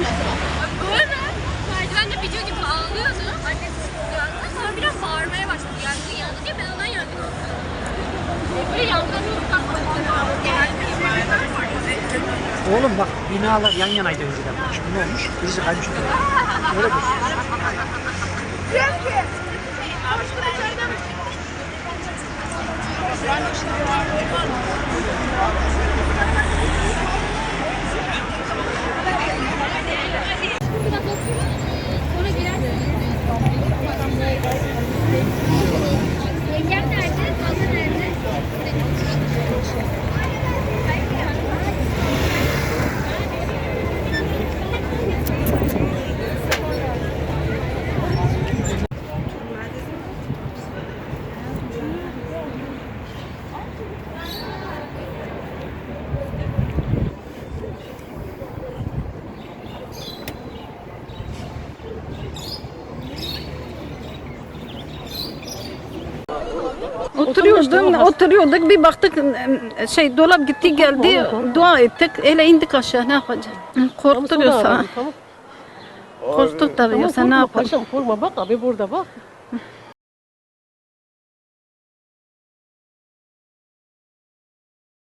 Böyle merdivende video gibi ağlıyordu. Annesi uyandı. Sonra biraz bağırmaya başladı. Yangın yandı diye ben ondan yangın oldu. Böyle yangın Oğlum bak binalar yan yanaydı önceden. Şimdi ne olmuş? Birisi kaymış. Öyle bir. Sonra Oturuyordum, oturuyorduk bir baktık şey dolap gitti geldi dua ettik öyle indik aşağı ne yapacağız? Korktuk yoksa. Korktuk tabii yoksa ne yapalım? Paşam korkma bak abi burada bak.